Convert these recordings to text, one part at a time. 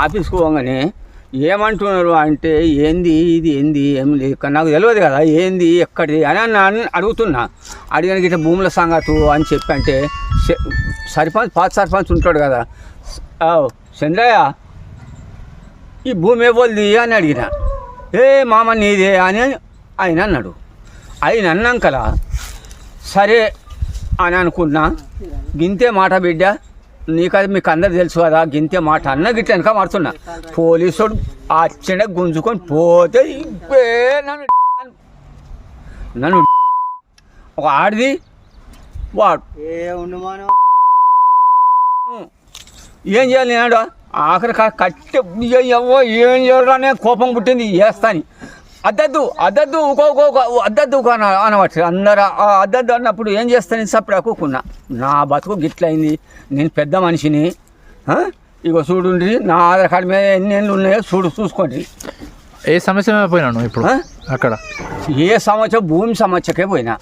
ఆఫీస్కి పోగానే ఏమంటున్నారు అంటే ఏంది ఇది ఏంది ఏం లేదు నాకు తెలియదు కదా ఏంది ఎక్కడిది అని అని అడుగుతున్నా. అడిగానికి ఇట్లా భూముల సంగతు అని చెప్పి అంటే సర్పంచ్ పాత సర్పంచ్ ఉంటాడు కదా. చంద్రయ్య ఈ భూమి ఇవ్వదు అని అడిగిన. ఏ మామ నీదే అని ఆయన అన్నాడు. ఆయన అన్నాకలా సరే అని అనుకున్నా. గింతే మాట బిడ్డ నీకు అది మీకు అందరు తెలుసు కదా గింతే మాట అన్న గిట్ల వెనక మారుతున్నా. పోలీసుడు ఆ చిన్న గుంజుకొని పోతే నన్ను నన్ను ఒక ఆడిది వాడు. ఏ చేయాలి నేను? ఆఖరి కట్టె ఎవ్వో ఏం చేయాలనే కోపం పుట్టింది వేస్తాని అద్దద్దు అద్దద్దు ఊకో, అద్దద్దు అనవచ్చు. అందరు అద్దద్దు అన్నప్పుడు ఏం చేస్తాను సప్పుడు అక్కుకున్నా నా బతుకు గిట్లయింది. నేను పెద్ద మనిషిని? ఇగో చూడుండ్రి నా ఆధార్ కార్డు మీద ఎన్ని ఏళ్ళు ఉన్నాయో చూడు చూసుకోండి. ఏ సమస్య మీద పోయినాను ఇప్పుడు? అక్కడ? ఏ సమస్య భూమి సమస్యకే పోయినా.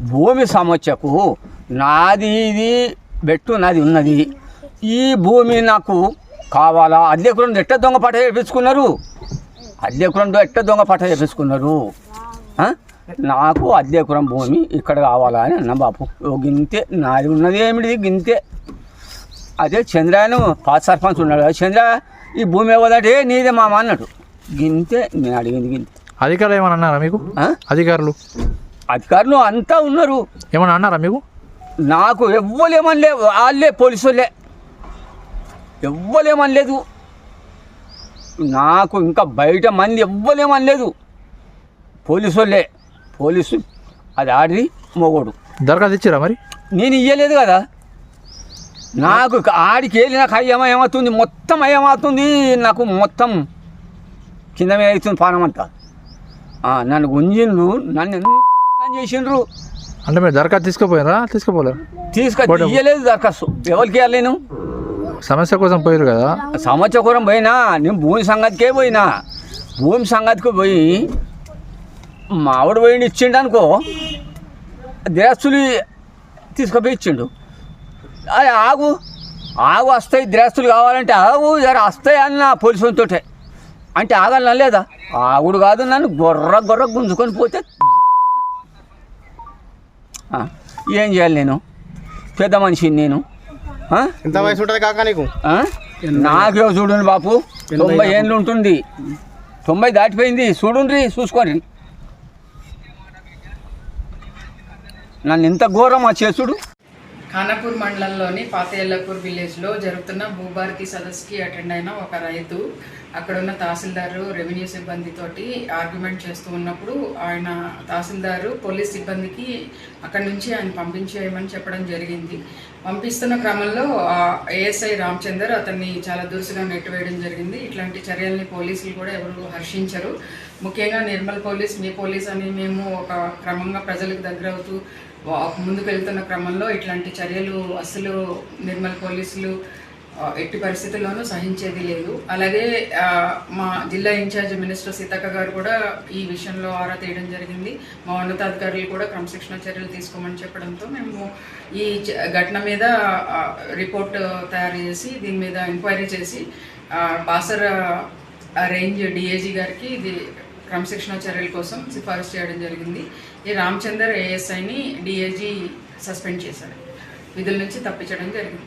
భూమి సమస్యకు నాది ఇది బెట్టు నాది ఉన్నది. ఈ భూమి నాకు కావాలా? అద్దెకురం ఎట్ట దొంగ పట్ట చేపించుకున్నారు? అద్దెకురం ఎట్ట దొంగ పట్ట చేపించుకున్నారు? నాకు అద్దెకురం భూమి ఇక్కడ కావాలా అని అన్న బాపు ఓ గింతే నాది ఉన్నది ఏమిటి? గింతే. అదే చంద్రాయను పాత సర్పంచ్ ఉన్నాడు "ఏ చంద్ర ఈ భూమి ఇవ్వదంటే "ఏ, నీదే మామ అన్నాడు. గింతే నేను అడిగింది గింతే. అధికారులు ఏమన్నా అన్నారా మీకు? అధికారులు? అధికారులు అంతా ఉన్నారు. ఏమన్నా అన్నారా మీకు? నాకు ఎవ్వలేమనలే వాళ్ళే పోలీసులే. ఎవ్వలేమనలేదు. నాకు ఇంకా బయట మంది ఎవ్వలేమనలేదు. పోలీసులే పోలీసు అది ఆడి మొగోడు. దరఖాస్తు ఇచ్చిరా మరి? నేను ఇయ్యలేదు కదా. నాకు ఆడికి వెళ్ళి నాకు అయ్యమ ఏమవుతుంది? మొత్తం అయ్యమవుతుంది. నాకు మొత్తం కింద మీద అవుతుంది పానం అంతా. నన్ను గుంజిండ్రు నన్ను ఎంత చేసిండ్రు? అంటే మీరు దరఖాస్తు తీసుకుపోయారా? తీసుకుపోలేరు తీసుకొచ్చి ఇయ్యలేదు దరఖాస్తు. ఎవరికి నేను? సమస్య కోసం పోయారు కదా? సమస్య కోసం పోయినా నేను భూమి సంగతికే పోయినా. భూమి సంగతికి పోయి మావిడ పోయి ఇచ్చిండు అనుకో. దిరాస్తులు తీసుకుపోయి ఇచ్చిండు. అది ఆగు ఆగు వస్తాయి దిరాస్తులు కావాలంటే ఆగు జర వస్తాయి అన్న పోలీసులతోటే అంటే ఆగాలనా లేదా? ఆగుడు కాదు నన్ను గొర్ర గొర్ర గుంజుకొని పోతే ఏం చేయాలి నేను? పెద్ద మనిషిని నేను. ఎంత వయసు ఉంటుంది కాక నీకు? నాకే చూడండి బాపు తొంభై ఏళ్ళు ఉంటుంది. తొంభై దాటిపోయింది. చూడండి చూసుకోండి నన్ను ఇంత ఘోరం ఆ చేసుడు? ఖానాపూర్ మండలంలోని పాతయల్లపూర్ విలేజ్లో జరుగుతున్న భూభారతి సదస్సుకి అటెండ్ అయిన ఒక రైతు అక్కడున్న తహసీల్దారు రెవెన్యూ సిబ్బందితోటి ఆర్గ్యుమెంట్ చేస్తూ ఉన్నప్పుడు ఆయన తహసీల్దారు పోలీస్ సిబ్బందికి అక్కడి నుంచి ఆయన పంపించేయమని చెప్పడం జరిగింది. పంపిస్తున్న క్రమంలో ఏఎస్ఐ రామచందర్ అతన్ని చాలా దురుసుగా నెట్టివేయడం జరిగింది. ఇట్లాంటి చర్యల్ని పోలీసులు కూడా ఎవరు హర్షించరు. ముఖ్యంగా నిర్మల్ పోలీస్ మీ పోలీస్ అని మేము ఒక క్రమంగా ప్రజలకు దగ్గర అవుతూ ముందుకు వెళ్తున్న క్రమంలో ఇట్లాంటి చర్యలు అసలు నిర్మల్ పోలీసులు ఎట్టి పరిస్థితుల్లోనూ సహించేది లేదు. అలాగే మా జిల్లా ఇన్ఛార్జ్ మినిస్టర్ సీతక్క గారు కూడా ఈ విషయంలో ఆరా తీయడం జరిగింది. మా ఉన్నతాధికారులు కూడా క్రమశిక్షణ చర్యలు తీసుకోమని చెప్పడంతో మేము ఈ ఘటన మీద రిపోర్ట్ తయారు చేసి దీని మీద ఎంక్వైరీ చేసి బాసర్ రేంజ్ డిఏజీ గారికి ఇది క్రమశిక్షణ చర్యల కోసం సిఫారసు చేయడం జరిగింది. ఈ రామచందర్ ఏఎస్ఐని డిఏజీ సస్పెండ్ చేశారు. విధుల నుంచి తప్పించడం జరిగింది.